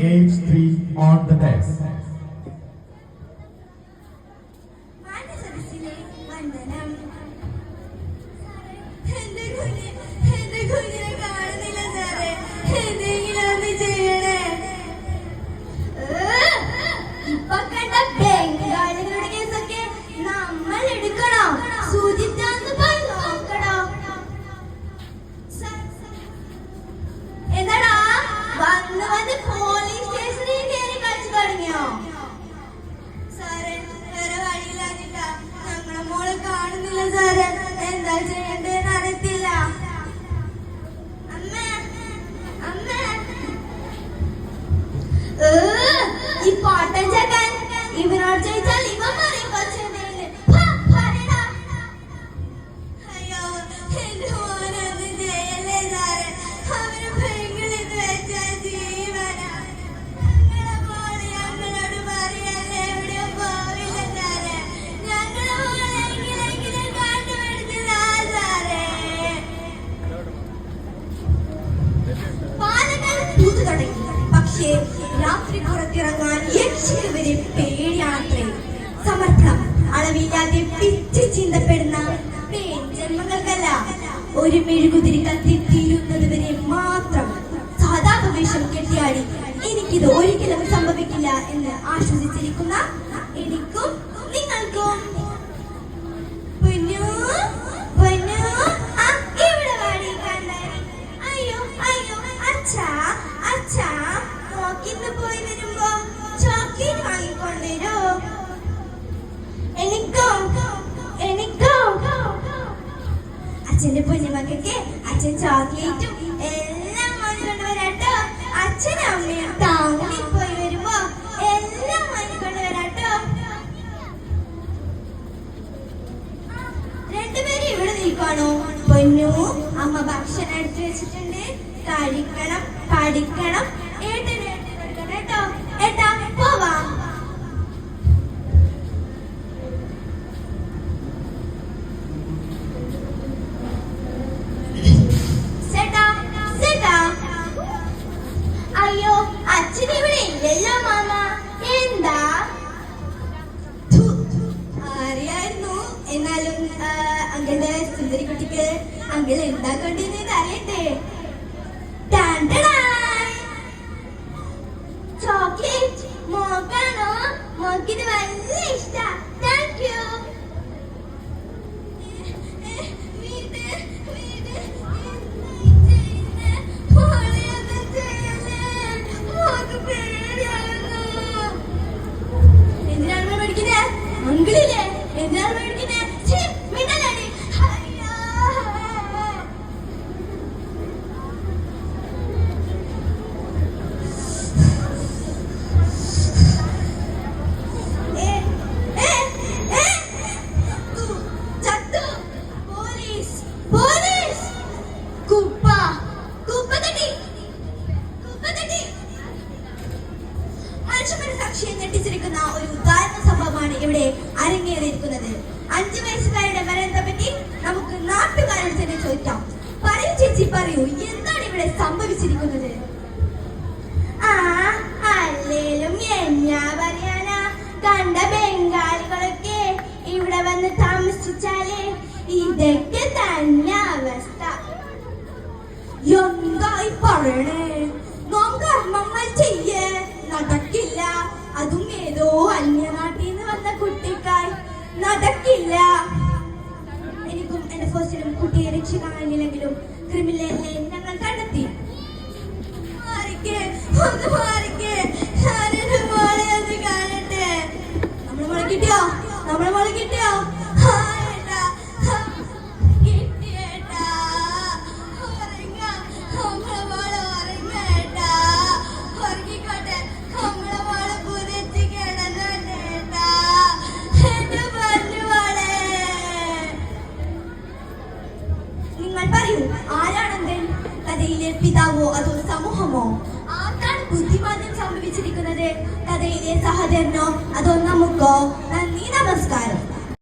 Age 3 on the desk. ഇവനോട് ചോദിച്ചാൽ ഇവൻ പറയും കുറച്ചെന്തേലും. ഹാ, പറയടാ. അയ്യോ, എന്റെ മോനൊന്നും ചെയ്യല്ലേ സാറേ. അവന് പെങ്ങളെന്ന് വെച്ചാൽ ജീവനാ. ഞങ്ങളെ മോള് ഞങ്ങളോട് പറയല്ലേ, എവിടെയും പോവില്ല സാറേ. ഞങ്ങളെ മോളെ എങ്ങനെയെങ്കിലും കണ്ടുപിടിച്ച് താ സാറേ. പാലക്കാട് പൂത്തു തുടങ്ങി പക്ഷേ രാത്രി പുറത്തിറങ്ങാൻ യക്ഷിവരെ പേടിയാണത്രേ. സമർത്ഥം അളവില്ലാതെ പിച്ച് ചിന്തപ്പെടുന്ന ജന്മങ്ങൾക്കല്ല ഒരു മെഴുകുതിരി കത്തിത്തീരുന്നത് വരെ മാത്രം സാധാരണ വേഷം കെട്ടിയാടി. എനിക്കിത് ഒരിക്കലും സംഭവിക്കില്ല എന്ന് ആശ്വസിച്ചിരിക്കുന്ന എനിക്കും അച്ഛന്റെ പൊന്നുമക്കൾക്ക് അച്ഛൻ ചോക്ലേറ്റും എല്ലാം വാങ്ങിക്കൊണ്ട് വരാട്ടോ അച്ഛനും അമ്മയും ടൗണിൽ പോയി വരുമ്പോ എല്ലാം വാങ്ങിക്കൊണ്ട് വരാട്ടോ രണ്ടുപേരും ഇവിടെ നിൽക്കാണോ പൊന്നു അമ്മ ഭക്ഷണം എടുത്തു വെച്ചിട്ടുണ്ട്. കഴിക്കണം പഠിക്കണം. ഏട്ടന് എന്നാലും അങ്കിളുടെ സുന്ദരി കുട്ടിക്ക് അങ്കിൾ എന്താ കൊണ്ടിരുന്നത് അറിയട്ടെ? മനുഷ്യമനസാക്ഷിയെ ഞെട്ടിച്ചിരിക്കുന്ന ഒരു ഉദാഹരണ സംഭവമാണ് ഇവിടെ അരങ്ങേറിയിരിക്കുന്നത്. അഞ്ചു വയസ്സുകാരുടെ മരണത്തെ പറ്റി നമുക്ക് നാട്ടുകാരോട് തന്നെ ചോദിക്കാം. പറയൂ ചേച്ചി പറയൂ. എന്താണ് ഇവിടെ സംഭവിച്ചിരിക്കുന്നത്? ആ അല്ലേലും എന്നാ പറയാനാ? കണ്ട ബംഗാളികളൊക്കെ ഇവിടെ വന്ന് താമസിച്ചാലേ ഇതൊക്കെ തന്നെ അവസ്ഥ. എന്തായി പറയണേ? നാം കർമ്മങ്ങൾ ചെയ്യേ. നടക്കില്ല. അതും ഏതോ അന്യനാട്ടിൽ നിന്ന് വന്ന കുട്ടിക്കായി. നടക്കില്ല. എനിക്കും എന്റെ ഫോസിലും കുട്ടിയെ രക്ഷിക്കാൻ കഴിഞ്ഞില്ലെങ്കിലും ക്രിമിനലിനെ ഞങ്ങൾ കണ്ടെത്തി. ഒന്ന്. പിതാവോ അതോ സമൂഹമോ? ആർക്കാണ് ബുദ്ധിമാന്യം സംഭവിച്ചിരിക്കുന്നത് കഥയിലെ സഹോദരനോ അതോ നമുക്കോ? നന്ദി നമസ്കാരം.